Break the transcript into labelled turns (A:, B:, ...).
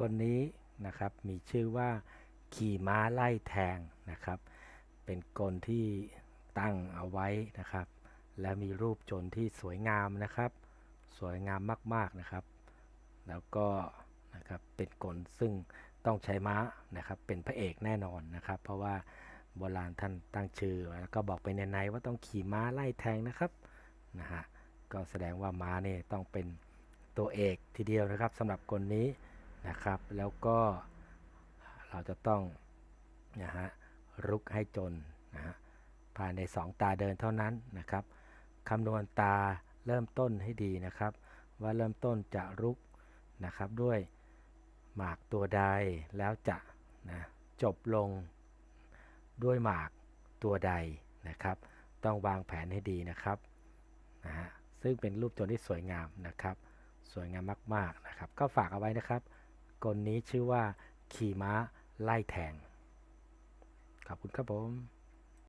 A: กลนี้นะครับมีชื่อว่าขี่ม้าไล่แทงนะครับ เป็นกลที่ตั้งเอาไว้นะครับ และมีรูปจรที่สวยงามนะครับ สวยงามมากๆนะครับ แล้วก็นะครับเป็นกลซึ่งต้องใช้ม้านะครับ เป็นพระเอกแน่นอนนะครับ เพราะว่าโบราณท่านตั้งชื่อ แล้วก็บอกไปในในว่าต้องขี่ม้าไล่แทงนะครับนะฮะก็แสดงว่าม้าเนี่ยต้องเป็นตัวเอกทีเดียวนะครับสำหรับกลนี้ นะครับ แล้วก็เราจะต้องนะฮะรุกให้จนนะฮะภายใน 2 ตาเดินเท่านั้นนะครับคำนวณตาเริ่มต้นให้ดีนะครับ ว่าเริ่มต้นจะรุกนะครับด้วยหมากตัวใดแล้วจะนะจบลงด้วยหมากตัวใดนะครับ ต้องวางแผนให้ดีนะครับนะฮะซึ่งเป็นรูปโจรที่สวยงามนะครับ สวยงามมาก ๆนะครับ ก็ฝากเอาไว้นะครับ กลนี้ชื่อว่าขี่ม้าไล่แทง ขอบคุณครับผม